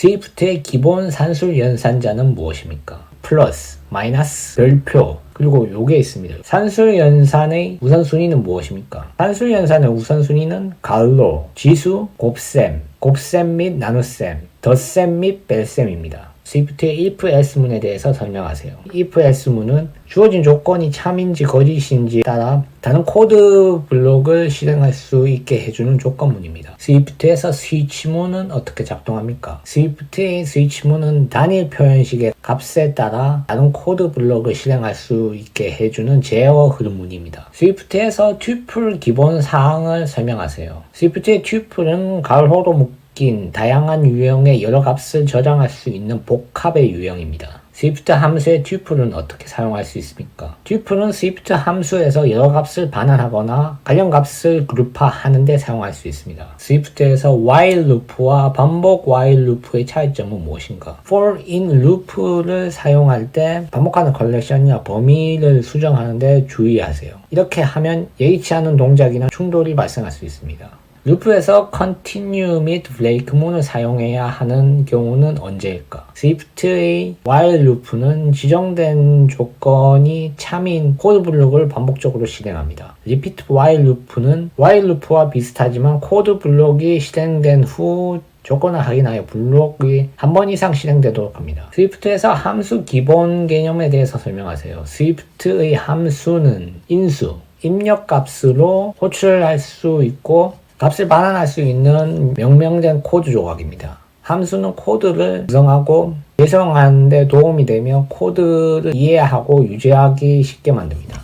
스위프트의 기본 산술 연산자는 무엇입니까? 플러스, 마이너스, 별표, 그리고 요게 있습니다. 산술 연산의 우선순위는 무엇입니까? 산술 연산의 우선순위는 갈로, 지수, 곱셈, 곱셈 및 나눗셈, 덧셈 및 뺄셈입니다. 스위프트의 if else문에 대해서 설명하세요. if else문은 주어진 조건이 참인지 거짓인지에 따라 다른 코드 블록을 실행할 수 있게 해주는 조건문입니다. 스위프트에서 스위치문은 어떻게 작동합니까? 스위프트의 스위치문은 단일 표현식의 값에 따라 다른 코드 블록을 실행할 수 있게 해주는 제어 흐름문입니다. 스위프트에서 튜플 기본 사항을 설명하세요. 스위프트의 튜플은 가로로 묶 낀 다양한 유형의 여러 값을 저장할 수 있는 복합의 유형입니다. 스위프트 함수의 튜플은 어떻게 사용할 수 있습니까? 튜플은 스위프트 함수에서 여러 값을 반환하거나 관련 값을 그룹화하는 데 사용할 수 있습니다. 스위프트에서 while 루프와 반복 while 루프의 차이점은 무엇인가? for in 루프를 사용할 때 반복하는 컬렉션이나 범위를 수정하는데 주의하세요. 이렇게 하면 예의치 않은 동작이나 충돌이 발생할 수 있습니다. 루프에서 continue 및 break문을 사용해야 하는 경우는 언제일까? 스위프트의 while 루프는 지정된 조건이 참인 코드 블록을 반복적으로 실행합니다. repeat while 루프는 while 루프와 비슷하지만 코드 블록이 실행된 후 조건을 확인하여 블록이 한 번 이상 실행되도록 합니다. 스위프트에서 함수 기본 개념에 대해서 설명하세요. 스위프트의 함수는 인수, 입력 값으로 호출할 수 있고 값을 반환할 수 있는 명명된 코드 조각입니다. 함수는 코드를 구성하고 재성하는 데 도움이 되며 코드를 이해하고 유지하기 쉽게 만듭니다.